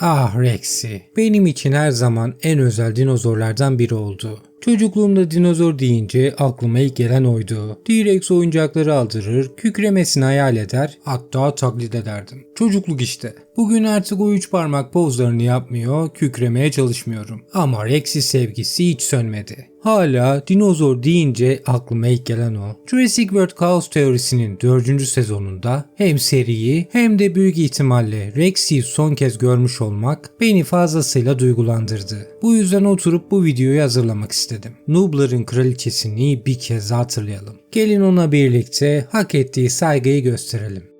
Ah Rexy, benim için her zaman en özel dinozorlardan biri oldu. Çocukluğumda dinozor deyince aklıma ilk gelen oydu. T-Rex oyuncakları aldırır, kükremesini hayal eder, hatta taklit ederdim. Çocukluk işte. Bugün artık o üç parmak pozlarını yapmıyor, kükremeye çalışmıyorum. Ama Rexy sevgisi hiç sönmedi. Hala dinozor deyince aklıma ilk gelen o. Jurassic World Chaos teorisinin 4. sezonunda hem seriyi hem de büyük ihtimalle Rexy'yi son kez görmüş olmak beni fazlasıyla duygulandırdı. Bu yüzden oturup bu videoyu hazırlamak istedim. Noob'ların kraliçesini bir kez hatırlayalım. Gelin ona birlikte hak ettiği saygıyı gösterelim.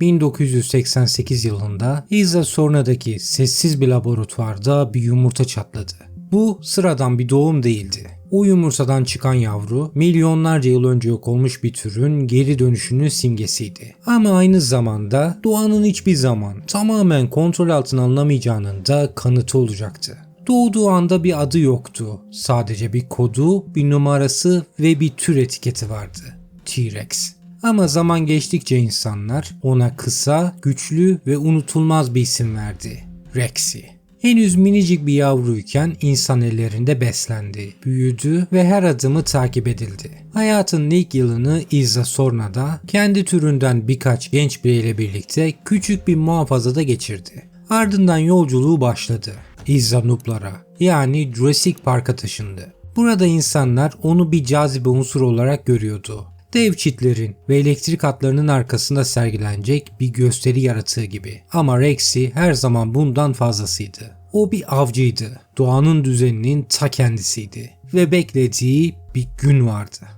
...1988 yılında İza Sorna'daki sessiz bir laboratuvarda bir yumurta çatladı. Bu sıradan bir doğum değildi. O yumurtadan çıkan yavru milyonlarca yıl önce yok olmuş bir türün geri dönüşünün simgesiydi. Ama aynı zamanda doğanın hiçbir zaman tamamen kontrol altına alınamayacağının da kanıtı olacaktı. Doğduğu anda bir adı yoktu. Sadece bir kodu, bir numarası ve bir tür etiketi vardı. T-Rex. Ama zaman geçtikçe insanlar ona kısa, güçlü ve unutulmaz bir isim verdi. Rexy. Henüz minicik bir yavruyken insan ellerinde beslendi, büyüdü ve her adımı takip edildi. Hayatının ilk yılını İzza Sorna'da kendi türünden birkaç genç bireyle birlikte küçük bir muhafazada geçirdi. Ardından yolculuğu başladı. İzza Nublara yani Jurassic Park'a taşındı. Burada insanlar onu bir cazibe unsuru olarak görüyordu. Dev çitlerin ve elektrik hatlarının arkasında sergilenecek bir gösteri yaratığı gibi. Ama Rexy her zaman bundan fazlasıydı. O bir avcıydı. Doğanın düzeninin ta kendisiydi. Ve beklediği bir gün vardı.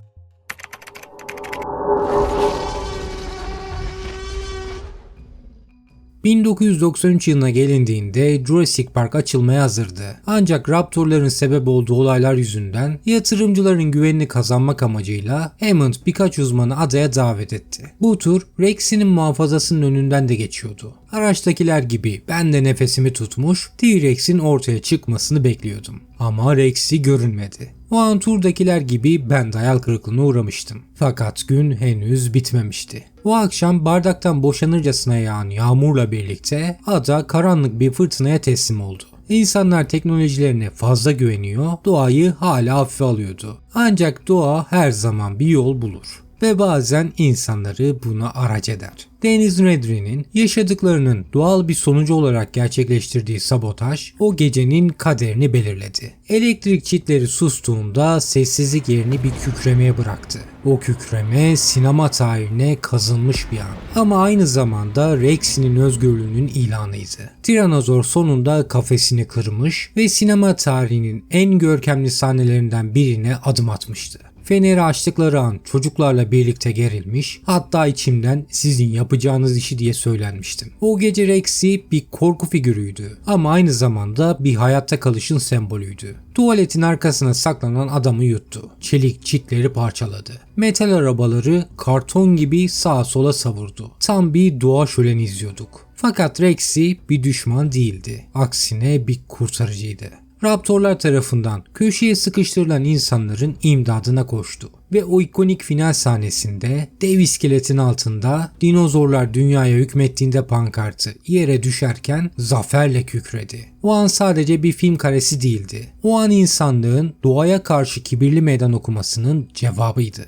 ...1993 yılına gelindiğinde Jurassic Park açılmaya hazırdı. Ancak Raptorların sebep olduğu olaylar yüzünden yatırımcıların güvenini kazanmak amacıyla Hammond birkaç uzmanı adaya davet etti. Bu tur Rex'in muhafazasının önünden de geçiyordu. Araçtakiler gibi ben de nefesimi tutmuş T-Rex'in ortaya çıkmasını bekliyordum. Ama Rex'i görünmedi. O an turdakiler gibi ben de hayal kırıklığına uğramıştım. Fakat gün henüz bitmemişti. O akşam bardaktan boşanırcasına yağan yağmurla birlikte ada karanlık bir fırtınaya teslim oldu. İnsanlar teknolojilerine fazla güveniyor, doğayı hala hafife alıyordu. Ancak doğa her zaman bir yol bulur ve bazen insanları buna araç eder. Deniz Nedry'nin yaşadıklarının doğal bir sonucu olarak gerçekleştirdiği sabotaj o gecenin kaderini belirledi. Elektrik çitleri sustuğunda sessizlik yerini bir kükremeye bıraktı. O kükreme sinema tarihine kazınmış bir an. Ama aynı zamanda Rex'in özgürlüğünün ilanıydı. Tiranozor sonunda kafesini kırmış ve sinema tarihinin en görkemli sahnelerinden birine adım atmıştı. Feneri açtıkları an çocuklarla birlikte gerilmiş hatta içimden sizin yapacağınız işi diye söylenmiştim. O gece Rexy bir korku figürüydü ama aynı zamanda bir hayatta kalışın sembolüydü. Tuvaletin arkasına saklanan adamı yuttu. Çelik çitleri parçaladı. Metal arabaları karton gibi sağa sola savurdu. Tam bir doğa şöleni izliyorduk. Fakat Rexy bir düşman değildi. Aksine bir kurtarıcıydı. Raptorlar tarafından köşeye sıkıştırılan insanların imdadına koştu. Ve o ikonik final sahnesinde dev iskeletin altında dinozorlar dünyaya hükmettiğinde pankartı yere düşerken zaferle kükredi. O an sadece bir film karesi değildi. O an insanlığın doğaya karşı kibirli meydan okumasının cevabıydı.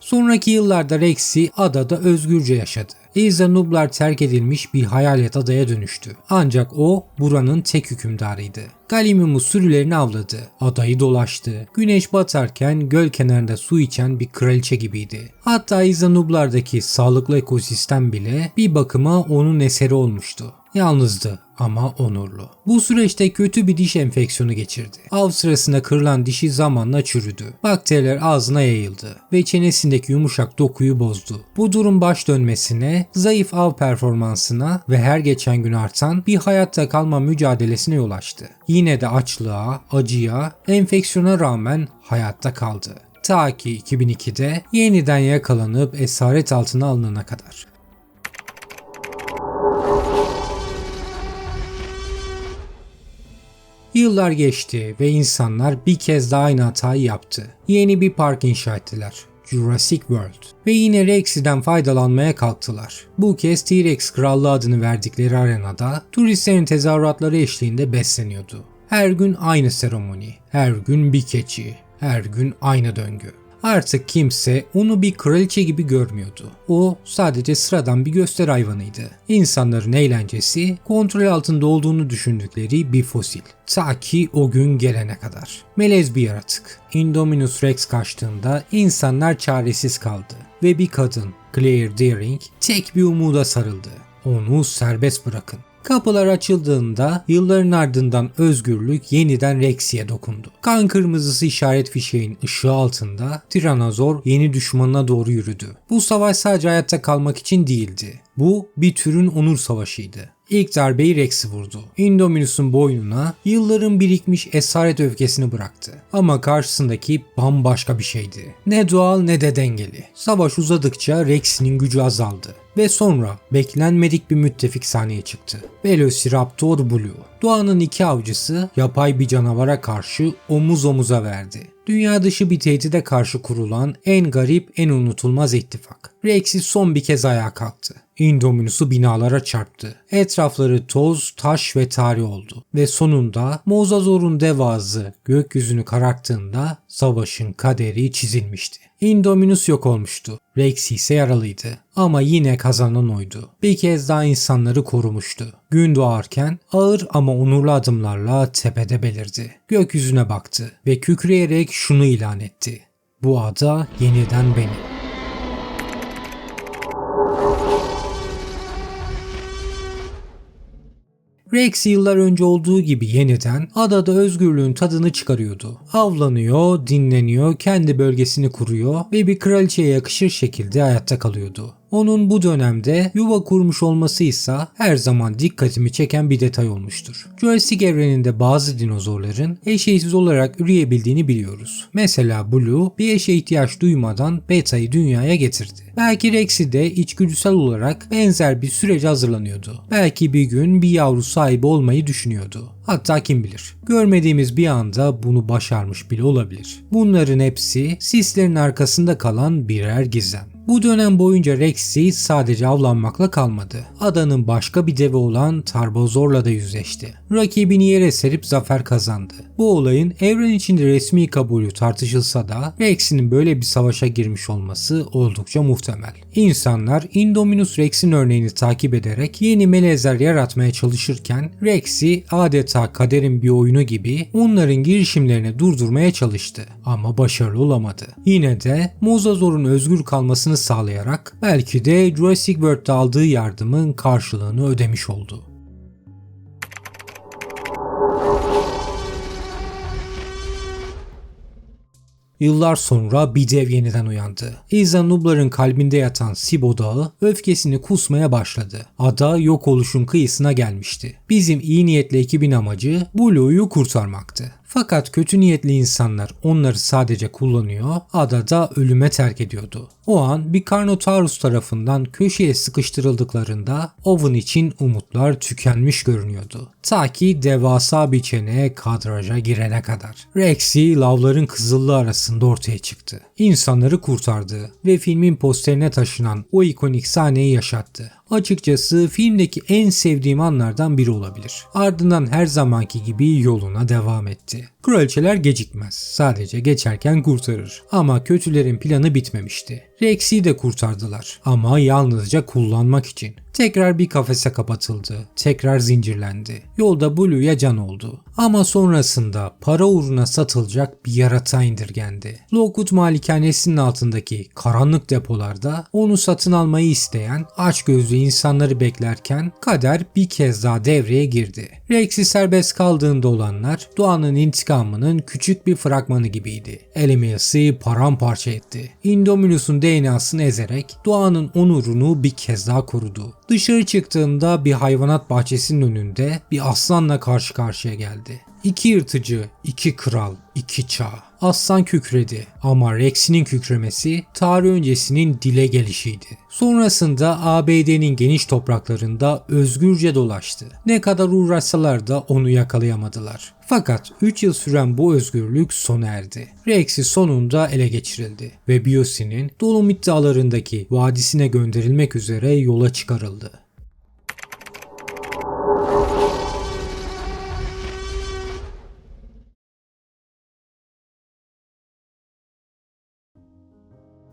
Sonraki yıllarda Rexy adada özgürce yaşadı. Iza Nublar terk edilmiş bir hayalet adaya dönüştü. Ancak o buranın tek hükümdarıydı. Galimumu sürülerini avladı. Adayı dolaştı. Güneş batarken göl kenarında su içen bir kraliçe gibiydi. Hatta Iza Nublar'daki sağlıklı ekosistem bile bir bakıma onun eseri olmuştu. Yalnızdı ama onurlu. Bu süreçte kötü bir diş enfeksiyonu geçirdi. Av sırasında kırılan dişi zamanla çürüdü. Bakteriler ağzına yayıldı ve çenesindeki yumuşak dokuyu bozdu. Bu durum baş dönmesine, zayıf av performansına ve her geçen gün artan bir hayatta kalma mücadelesine yol açtı. Yine de açlığa, acıya, enfeksiyona rağmen hayatta kaldı. Ta ki 2002'de yeniden yakalanıp esaret altına alınana kadar. Yıllar geçti ve insanlar bir kez daha aynı hatayı yaptı. Yeni bir park inşa ettiler. Jurassic World. Ve yine Rexy'den faydalanmaya kalktılar. Bu kez T-Rex Krallığı adını verdikleri arenada turistlerin tezahüratları eşliğinde besleniyordu. Her gün aynı seremoni, her gün bir keçi, her gün aynı döngü. Artık kimse onu bir kraliçe gibi görmüyordu. O sadece sıradan bir göster hayvanıydı. İnsanların eğlencesi kontrol altında olduğunu düşündükleri bir fosil. Ta ki o gün gelene kadar. Melez bir yaratık. Indominus Rex kaçtığında insanlar çaresiz kaldı. Ve bir kadın, Claire Deering, tek bir umuda sarıldı. Onu serbest bırakın. Kapılar açıldığında yılların ardından özgürlük yeniden Rex'ye dokundu. Kan kırmızısı işaret fişeğin ışığı altında Tiranozor yeni düşmanına doğru yürüdü. Bu savaş sadece hayatta kalmak için değildi. Bu bir türün onur savaşıydı. İlk darbeyi Rex'i vurdu. Indominus'un boynuna yılların birikmiş esaret öfkesini bıraktı. Ama karşısındaki bambaşka bir şeydi. Ne doğal ne de dengeli. Savaş uzadıkça Rex'in gücü azaldı. Ve sonra beklenmedik bir müttefik sahneye çıktı. Velociraptor Blue. Doğanın iki avcısı yapay bir canavara karşı omuz omuza verdi. Dünya dışı bir tehdide karşı kurulan en garip, en unutulmaz ittifak. Rex'i son bir kez ayağa kalktı. Indominus'u binalara çarptı. Etrafları toz, taş ve tarih oldu. Ve sonunda Mozazor'un devazı gökyüzünü kararttığında savaşın kaderi çizilmişti. Indominus yok olmuştu. Rex ise yaralıydı. Ama yine kazanan oydu. Bir kez daha insanları korumuştu. Gün doğarken ağır ama onurlu adımlarla tepede belirdi. Gökyüzüne baktı ve kükreyerek şunu ilan etti. Bu ada yeniden benim. Rex yıllar önce olduğu gibi yeniden adada özgürlüğün tadını çıkarıyordu. Avlanıyor, dinleniyor, kendi bölgesini kuruyor ve bir kraliçeye yakışır şekilde hayatta kalıyordu. Onun bu dönemde yuva kurmuş olması ise her zaman dikkatimi çeken bir detay olmuştur. Jurassic evreninde bazı dinozorların eşeğsiz olarak üreyebildiğini biliyoruz. Mesela Blue bir eşe ihtiyaç duymadan Beta'yı dünyaya getirdi. Belki Rex'i de içgüdüsel olarak benzer bir sürece hazırlanıyordu. Belki bir gün bir yavru sahibi olmayı düşünüyordu. Hatta kim bilir. Görmediğimiz bir anda bunu başarmış bile olabilir. Bunların hepsi sislerin arkasında kalan birer gizem. Bu dönem boyunca Rexy sadece avlanmakla kalmadı. Adanın başka bir devi olan Tarbozor'la da yüzleşti. Rakibini yere serip zafer kazandı. Bu olayın evren içinde resmi kabulü tartışılsa da Rex'in böyle bir savaşa girmiş olması oldukça muhtemel. İnsanlar Indominus Rex'in örneğini takip ederek yeni melezler yaratmaya çalışırken Rex'i adeta kaderin bir oyunu gibi onların girişimlerini durdurmaya çalıştı ama başarılı olamadı. Yine de Mozazor'un özgür kalmasını sağlayarak belki de Jurassic World'da aldığı yardımın karşılığını ödemiş oldu. Yıllar sonra bir dev yeniden uyandı. Iza Nublar'ın kalbinde yatan Sibo Dağı öfkesini kusmaya başladı. Ada yok oluşun kıyısına gelmişti. Bizim iyi niyetli ekibin amacı Blue'yu kurtarmaktı. Fakat kötü niyetli insanlar onları sadece kullanıyor, adada ölüme terk ediyordu. O an bir Carnotaurus tarafından köşeye sıkıştırıldıklarında Owen için umutlar tükenmiş görünüyordu. Ta ki devasa bir çene kadraja girene kadar. Rexy lavların kızıllığı arasında ortaya çıktı. İnsanları kurtardı ve filmin posterine taşınan o ikonik sahneyi yaşattı. Açıkçası filmdeki en sevdiğim anlardan biri olabilir. Ardından her zamanki gibi yoluna devam etti. Kraliçeler gecikmez. Sadece geçerken kurtarır. Ama kötülerin planı bitmemişti. Rex'i de kurtardılar ama yalnızca kullanmak için. Tekrar bir kafese kapatıldı. Tekrar zincirlendi. Yolda Blue'ya can oldu. Ama sonrasında para uğruna satılacak bir yaratığa indirgendi. Lockwood malikanesinin altındaki karanlık depolarda onu satın almayı isteyen açgözlü insanları beklerken kader bir kez daha devreye girdi. Rex'i serbest kaldığında olanlar doğanın intikamının küçük bir fragmanı gibiydi. Elimias'ı paramparça etti. Indominus'un DNA'sını ezerek doğanın onurunu bir kez daha korudu. Dışarı çıktığında bir hayvanat bahçesinin önünde bir aslanla karşı karşıya geldi. İki yırtıcı, iki kral, iki çağ. Aslan kükredi ama Rex'in kükremesi tarih öncesinin dile gelişiydi. Sonrasında ABD'nin geniş topraklarında özgürce dolaştı. Ne kadar uğraşsalar da onu yakalayamadılar. Fakat 3 yıl süren bu özgürlük sona erdi. Rex'i sonunda ele geçirildi ve Biosi'nin Dolomit dağlarındaki vadisine gönderilmek üzere yola çıkarıldı.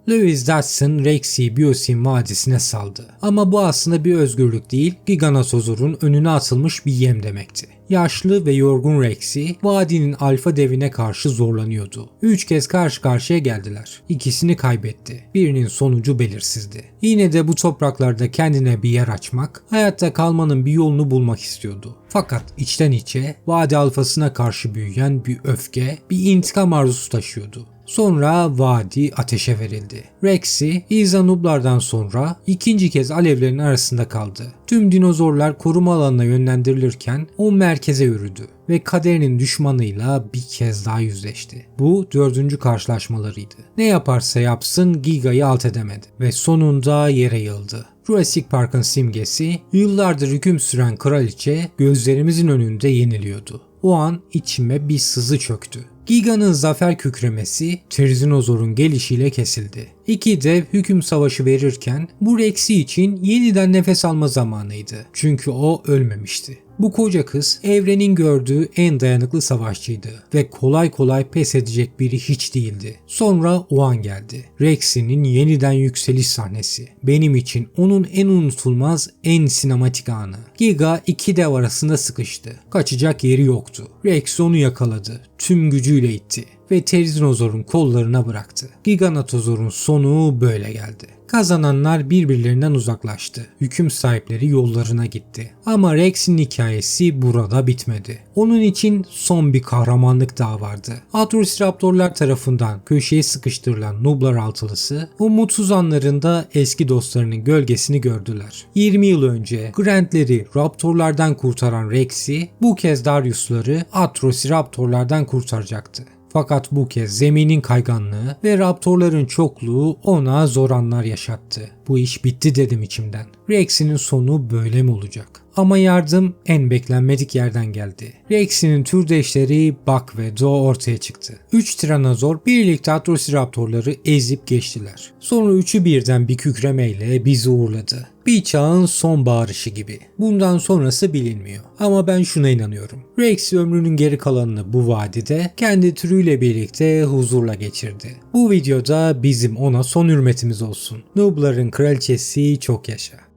Lewis Dodson Rex'i Biosim Vadisi'ne saldı. Ama bu aslında bir özgürlük değil, Giganotozor'un önüne atılmış bir yem demekti. Yaşlı ve yorgun Rex'i vadinin alfa devine karşı zorlanıyordu. Üç kez karşı karşıya geldiler. İkisini kaybetti. Birinin sonucu belirsizdi. Yine de bu topraklarda kendine bir yer açmak, hayatta kalmanın bir yolunu bulmak istiyordu. Fakat içten içe vadi alfasına karşı büyüyen bir öfke, bir intikam arzusu taşıyordu. Sonra vadi ateşe verildi. Rex'i İzanublardan sonra ikinci kez alevlerin arasında kaldı. Tüm dinozorlar koruma alanına yönlendirilirken o merkeze yürüdü ve kaderinin düşmanıyla bir kez daha yüzleşti. Bu dördüncü karşılaşmalarıydı. Ne yaparsa yapsın Giga'yı alt edemedi ve sonunda yere yıldı. Jurassic Park'ın simgesi yıllardır hüküm süren kraliçe gözlerimizin önünde yeniliyordu. O an içime bir sızı çöktü. Giga'nın zafer kükremesi Trizinozor'un gelişiyle kesildi. İki dev hüküm savaşı verirken bu Rex'i için yeniden nefes alma zamanıydı. Çünkü o ölmemişti. Bu koca kız evrenin gördüğü en dayanıklı savaşçıydı ve kolay kolay pes edecek biri hiç değildi. Sonra o an geldi. Rex'inin yeniden yükseliş sahnesi. Benim için onun en unutulmaz, en sinematik anı. Giga iki dev arasında sıkıştı. Kaçacak yeri yoktu. Rex onu yakaladı. Tüm gücüyle itti ve Terizinosaur'un kollarına bıraktı. Giganotozor'un sonu böyle geldi. Kazananlar birbirlerinden uzaklaştı. Hüküm sahipleri yollarına gitti. Ama Rex'in hikayesi burada bitmedi. Onun için son bir kahramanlık daha vardı. Atrociraptorlar tarafından köşeye sıkıştırılan Nublar altılısı umutsuz anlarında eski dostlarının gölgesini gördüler. 20 yıl önce Grant'leri Raptorlardan kurtaran Rex'i bu kez Darius'ları Atrociraptorlardan kurtaracaktı. Fakat bu kez zeminin kayganlığı ve raptorların çokluğu ona zor anlar yaşattı. Bu iş bitti dedim içimden. Rex'in sonu böyle mi olacak? Ama yardım en beklenmedik yerden geldi. Rex'in türdeşleri Buck ve Doe ortaya çıktı. Üç tiranozor birlikte Atrociraptorları ezip geçtiler. Sonra üçü birden bir kükremeyle bizi uğurladı. Bir çağın son bağırışı gibi. Bundan sonrası bilinmiyor. Ama ben şuna inanıyorum. Rex ömrünün geri kalanını bu vadide kendi türüyle birlikte huzurla geçirdi. Bu videoda bizim ona son hürmetimiz olsun. Noob'ların kraliçesi çok yaşa.